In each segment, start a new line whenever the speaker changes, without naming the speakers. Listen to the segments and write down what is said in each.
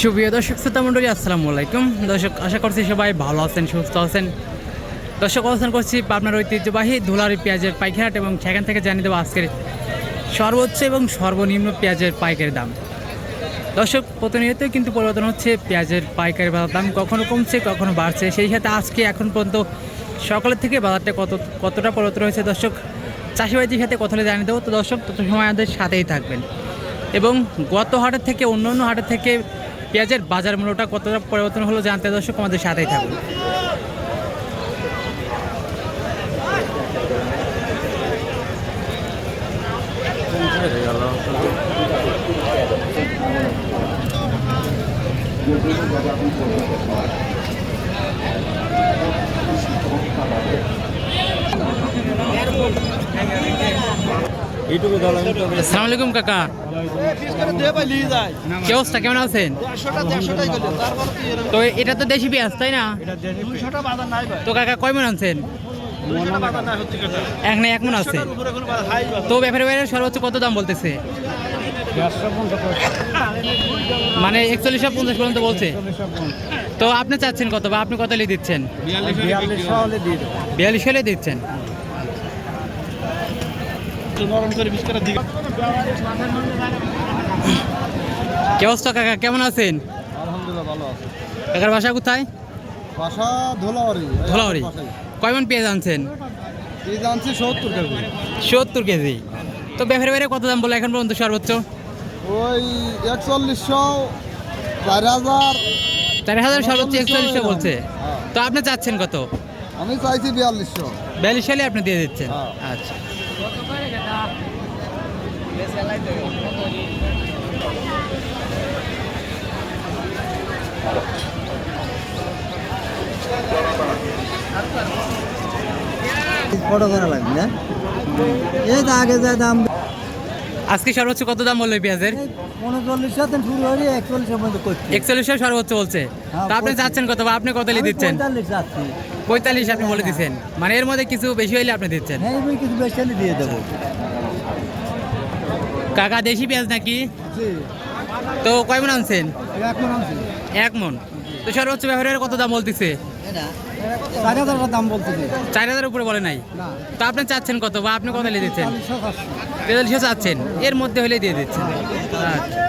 সুপ্রিয় দর্শক, শ্রোতা আসসালামু আলাইকুম। দর্শক, আশা করছি সবাই ভালো আছেন, সুস্থ আছেন। দর্শক, অবস্থান করছি পাবনার ঐতিহ্যবাহী ধুলারি পেঁয়াজের পাইকারহাট এবং সেখান থেকে জানিয়ে দেবো আজকের সর্বোচ্চ এবং সর্বনিম্ন পেঁয়াজের পাইকারি দাম। দর্শক, প্রতিনিয়তই কিন্তু পরিবর্তন হচ্ছে পেঁয়াজের পাইকারি বাজার দাম। কখনো কমছে, কখনো বাড়ছে। সেই সাথে আজকে এখন পর্যন্ত সকালের থেকে বাজারটা কত, কতটা পরিবর্তন হয়েছে দর্শক চাষিবাজির সাথে কথা জানিয়ে দেবো। তো দর্শক, তত সময় আমাদের সাথেই থাকবেন। এবং গত হাটের থেকে অন্য অন্য হাটের থেকে পেঁয়াজের বাজার মূল্যটা কতটা পরিবর্তন হলো জানতে দর্শক আমাদের সাথেই থাকুন। আসসালামু আলাইকুম কাকা। কি অবস্থা? কেমন আছেন? তো এটা তো দেশি পেঁয়াজ তাই না? তো কাকা কয় মন আনছেন? এক না এক মন আছে। তো ব্যাপারে বাইরে সর্বোচ্চ কত দাম বলতেছে? মানে একচল্লিশ পঞ্চাশ পর্যন্ত বলছে। তো আপনি চাচ্ছেন কত বা আপনি কত লিয়ে দিচ্ছেন? বিয়াল্লিশ হলে দিচ্ছেন। কি অবস্থা কাকা? কেমন আছেন?
আলহামদুলিল্লাহ ভালো আছে।
কাকার বাসা কোথায়?
বাসা ধোলাওয়ারি
ধোলাউড়ি কয় পেঁয়াজ আনছেন?
এই জানছি সত্তর কেজি।
সত্তর কেজি। তো ব্যাপারে বাইরে কত দাম বলে এখন পর্যন্ত সর্বোচ্চ?
ওই একচল্লিশশো চার হাজার।
চার হাজার সর্বোচ্চ একচল্লিশটা বলছে।
হ্যাঁ।
তো আপনি চাচ্ছেন কত?
আমি চাইছি বিয়াল্লিশশো।
বিয়াল্লিশ সালে আপনি দিয়ে দিচ্ছেন।
হ্যাঁ।
আচ্ছা।
ফটো করা লাগবে না? এই তো আগে যা দাম
আজকে সর্বোচ্চ কত দাম বলল পেঁয়াজের?
উনচল্লিশ শুরু হয়ে একচল্লিশ পর্যন্ত করছি।
একচল্লিশ সর্বোচ্চ বলছে।
হ্যাঁ,
তো আপনি। চাচ্ছেন কত বা আপনি কত দিচ্ছেন?
পঁয়তাল্লিশ যাচ্ছি।
পঁয়তাল্লিশ আপনি বলে দিচ্ছেন মানে এর মধ্যে কিছু বেশি হইলে আপনি দিচ্ছেন।
হ্যাঁ আমি কিছু বেশি হলে দিয়ে দেবো।
কাকা দেশি পেঁয়াজ নাকি? তো কয় মন আনছেন? এক মন তো সর্বোচ্চ ব্যবহারের কত দাম বলতেছে?
চার হাজার দাম বলতেছি।
চার হাজার উপরে বলে নাই? তো আপনি চাচ্ছেন কত বা আপনি কত নিয়ে দিচ্ছেন? তেতাল্লিশশো চাচ্ছেন। এর মধ্যে হলে দিয়ে দিচ্ছেন। আচ্ছা।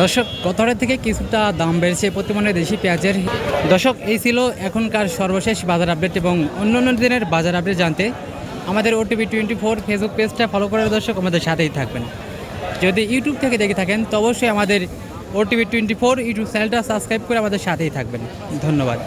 দর্শক গতরের থেকে কিছুটা দাম বেড়েছে প্রতিমনে দেশি পেঁয়াজের। দর্শক, এই ছিল এখনকার সর্বশেষ বাজার আপডেট এবং অন্য অন্য দিনের বাজার আপডেট জানতে আমাদের ওটিভি টোয়েন্টি ফোর ফেসবুক পেজটা ফলো করার দর্শক, আমাদের সাথেই থাকবেন। যদি ইউটিউব থেকে দেখে থাকেন, তো অবশ্যই আমাদের ওটিভি টোয়েন্টি ফোর ইউটিউব চ্যানেলটা সাবস্ক্রাইব করে আমাদের সাথেই থাকবেন। ধন্যবাদ।